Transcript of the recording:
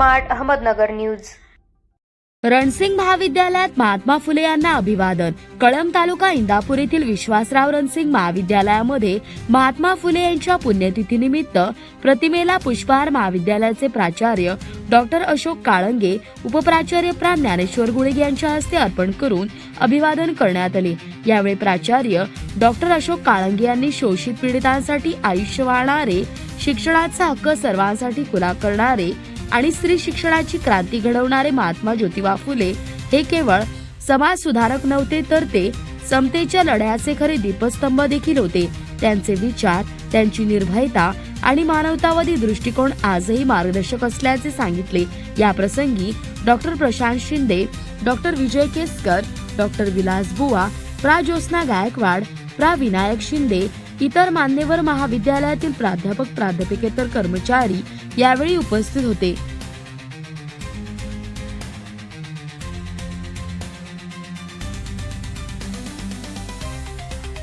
Smart Ahmednagar news. Ransing महाविद्यालयात महात्मा फुले यांना अभिवादन. कळंब तालुका इंदापूर येथील विश्वासराव रणसिंग महाविद्यालयामध्ये महात्मा फुले यांच्या पुण्यतिथीनिमित्त प्रतिमेला पुष्पहार महाविद्यालयाचे प्राचार्य डॉक्टर अशोक काळंगे उपप्राचार्य प्रा. ज्ञानेश्वर गुळे यांच्या हस्ते अर्पण करून अभिवादन करण्यात आले. यावेळी प्राचार्य डॉक्टर अशोक काळंगे यांनी शोषित पीडितांसाठी आयुष्य वाढणारे शिक्षणाचा हक्क सर्वांसाठी खुला करणारे आणि स्त्री शिक्षणाची क्रांती घडवणारे महात्मा ज्योतिबा फुले हे केवळ समाज सुधारक नव्हते तर ते समतेच्या लढ्याचे खरे दीपस्तंभ देखील होते. त्यांचे विचार त्यांची निर्भयता आणि मानवतावादी दृष्टिकोन आजही मार्गदर्शक असल्याचे सांगितले. या प्रसंगी doctor Prashant Shinde doctor Vijay Keskar doctor Vilas Buva प्रा. ज्योत्ना गायकवाड प्रा. विनायक शिंदे इतर मान्यवर महाविद्यालयातील प्राध्यापक प्राध्यापिकेतर कर्मचारी यावेळी उपस्थित होते.